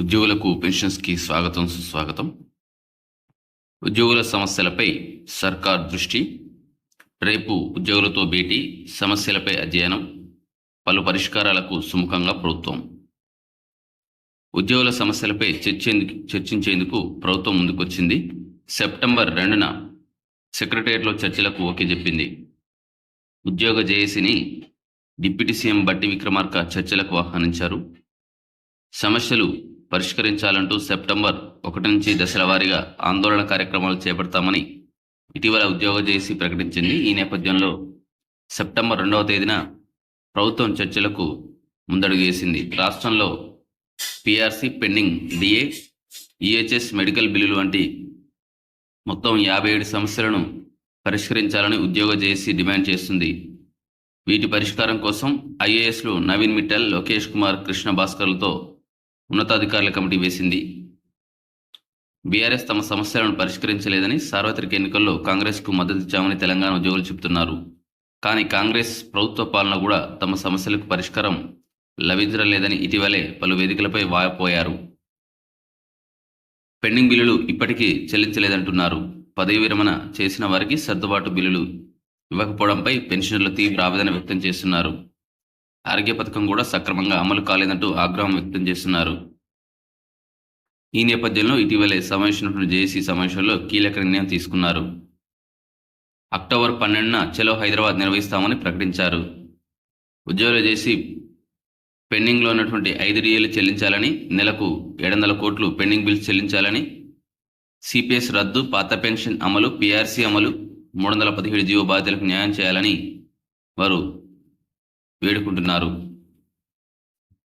ఉద్యోగులకు పెన్షన్స్కి స్వాగతం సుస్వాగతం. ఉద్యోగుల సమస్యలపై సర్కార్ దృష్టి. రేపు ఉద్యోగులతో భేటీ సమస్యలపై అధ్యయనం. పలు పరిష్కారాలకు సుముఖంగా ప్రభుత్వం. ఉద్యోగుల సమస్యలపై చర్చేందుకు చర్చించేందుకు ప్రభుత్వం ముందుకొచ్చింది. సెప్టెంబర్ రెండున సెక్రటేరియట్లో చర్చలకు ఓకే చెప్పింది. ఉద్యోగ జేఏసీని డిప్యూటీ సీఎం బట్టి విక్రమార్క చర్చలకు ఆహ్వానించారు. సమస్యలు పరిష్కరించాలంటూ సెప్టెంబర్ ఒకటి నుంచి దశల వారీగా ఆందోళన కార్యక్రమాలు చేపడతామని ఇటీవల ఉద్యోగ జేఏసీ ప్రకటించింది. ఈ నేపథ్యంలో సెప్టెంబర్ రెండవ తేదీన ప్రభుత్వం చర్చలకు ముందడుగు వేసింది. రాష్ట్రంలో PRC pending DA EHS medical బిల్లులు వంటి మొత్తం యాభై ఏడు సమస్యలను పరిష్కరించాలని ఉద్యోగ జేఏసీ డిమాండ్ చేస్తుంది. వీటి పరిష్కారం కోసం ఐఏఎస్లు నవీన్ మిట్టల్ లోకేష్ కుమార్ కృష్ణ భాస్కర్లతో ఉన్నతాధికారుల కమిటీ వేసింది. బీఆర్ఎస్ తమ సమస్యలను పరిష్కరించలేదని సార్వత్రిక ఎన్నికల్లో కాంగ్రెస్కు మద్దతు ఇచ్చామని తెలంగాణ ఉద్యోగులు చెబుతున్నారు. కానీ కాంగ్రెస్ ప్రభుత్వ పాలన కూడా తమ సమస్యలకు పరిష్కారం లభించలేదని ఇటీవలే పలు వేదికలపై వాపోయారు. పెండింగ్ బిల్లులు ఇప్పటికీ చెల్లించలేదంటున్నారు. పదవి విరమణ చేసిన వారికి సర్దుబాటు బిల్లులు ఇవ్వకపోవడంపై పెన్షనర్లు తీవ్ర ఆవేదన వ్యక్తం చేస్తున్నారు. ఆరోగ్య పథకం కూడా సక్రమంగా అమలు కాలేదంటూ ఆగ్రహం వ్యక్తం చేస్తున్నారు. ఈ నేపథ్యంలో ఇటీవలే సమావేశం జేఏసీ సమావేశంలో కీలక నిర్ణయం తీసుకున్నారు. అక్టోబర్ పన్నెండున చలో హైదరాబాద్ నిర్వహిస్తామని ప్రకటించారు. ఉద్యోగులు చేసి పెండింగ్లో ఉన్నటువంటి ఐదు డిఏలు చెల్లించాలని నెలకు ఏడు వందల కోట్లు పెండింగ్ బిల్స్ చెల్లించాలని సిపిఎస్ రద్దు పాత పెన్షన్ అమలు పిఆర్సీ అమలు మూడు వందల పదిహేడు జీవో బాధ్యతలకు న్యాయం చేయాలని వారు వేడుకుంటున్నారు.